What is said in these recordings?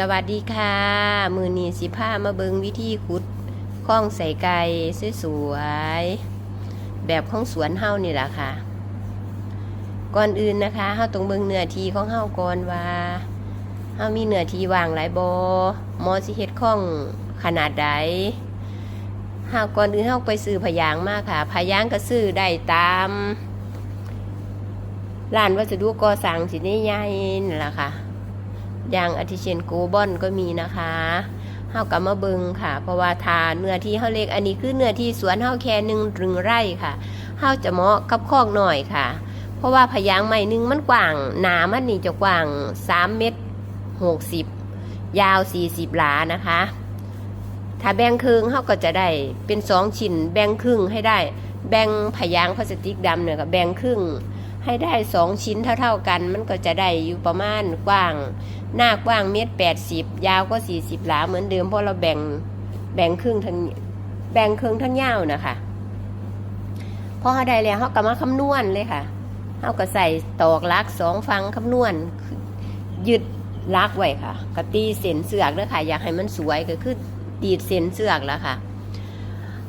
สวัสดีค่ะ มือนีสิผ้ามาเบิงวิธีขุดคล้องใส่ไก่สวยๆแบบของสวนเฮานี่แหละค่ะ ก่อนอื่นนะคะเฮาต้องเบิงเนื้อทีของเฮาก่อนว่าเฮามีเนื้อทีวางหลายบ่หมอสิเฮ็ดคล้องขนาดใดเฮาก่อนอื่นเฮาไปซื้อพยางมากค่ะพยางก็ซื้อได้ตามร้านวัสดุก่อสร้างสิได้ใหญ่นั่นแหละค่ะ ย่างอาทิเชนโกบอนก็มีนะคะเฮากลับมาเบิงค่ะ เพราะว่าทาเนื้อที่เฮาเล็กอันนี้คือเนื้อที่สวนเฮาแค่หนึ่งรึงไร่ค่ะเฮาจะเหมาะกับคอกหน่อยค่ะ เพราะว่าพยางใหม่หนึ่งมันกว้าง หนามันนี่จะกว้าง3เมตร60ยาว40หลานะคะ ถ้าแบ่งครึ่งเฮาก็จะได้เป็นสองชิ้นแบ่งครึ่งให้ได้ แบ่งพยางพลาสติกดำเนี่ยก็แบ่งครึ่งให้ได้สองชิ้นเท่าๆกัน มันก็จะได้อยู่ประมาณกว้าง หน้ากว้างเมตรแปดสิบยาวก็สี่สิบหลาเหมือนเดิมเพราะเราแบ่งแบ่งครึ่งทั้งแบ่งครึ่งทั้งยาวนะคะพอเขาได้แล้วเขาก็มาคำนวณเลยค่ะเขาก็ใส่ตอกลักสองฟังคำนวณยึดลักไว้ค่ะก็ตีเส้นเสือกเลยค่ะ อยากให้มันสวยก็คือตีดเส้นเสือกแล้วค่ะ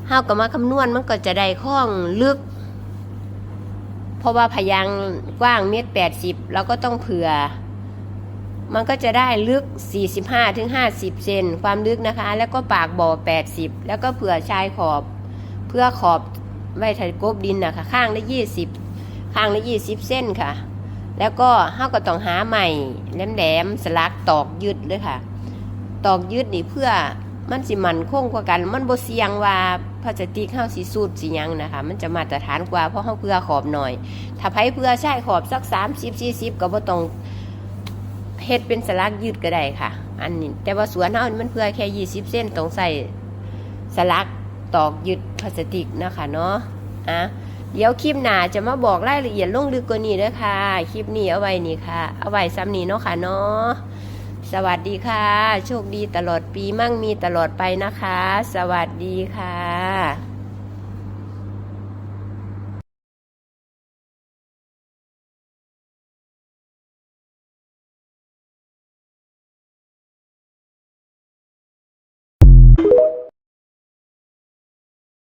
เขาก็มาคำนวณมันก็จะได้ข้องลึก เพราะว่าพยางกว้างเมตรแปดสิบเราก็ต้องเผื่อ มันก็จะได้ลึก 45ถึง50 เซนความลึกนะคะ แล้วก็ปากบ่อ 80 แล้วก็เผื่อชายขอบ เพื่อขอบไว้ถัดกบดินนะคะข้างละ 20 ข้างละ 20 เส้นค่ะ แล้วก็เฮาก็ต้องหาใหม่แหลมๆสลักตอกยึดเลยค่ะ ตอกยึดนี่เพื่อมันสิมันคงกว่ากัน มันบ่เสี่ยงว่าพลาสติกเฮาสิสูดสิยังนะคะ มันจะมาตรฐานกว่าเพราะเฮาเพื่อขอบหน่อย ถ้าไผเพื่อใช้ขอบสัก 30 40ก็บ่ต้อง เฮ็ดเป็นสลักยืดก็ได้ค่ะ อันนี้แต่ว่าสวนเฮามันเพื่อแค่20เส้นต้องใส่สลักตอกยึดพลาสติกนะคะเนาะอะเดี๋ยวคลิปหน้าจะมาบอกรายละเอียดลงลึกกว่านี้ด้อค่ะ คลิปนี้เอาไว้นี่ค่ะ เอาไว้ซ้ำนี้เนาะค่ะเนาะสวัสดีค่ะ โชคดีตลอดปีมั่งมีตลอดไปนะคะ สวัสดีค่ะ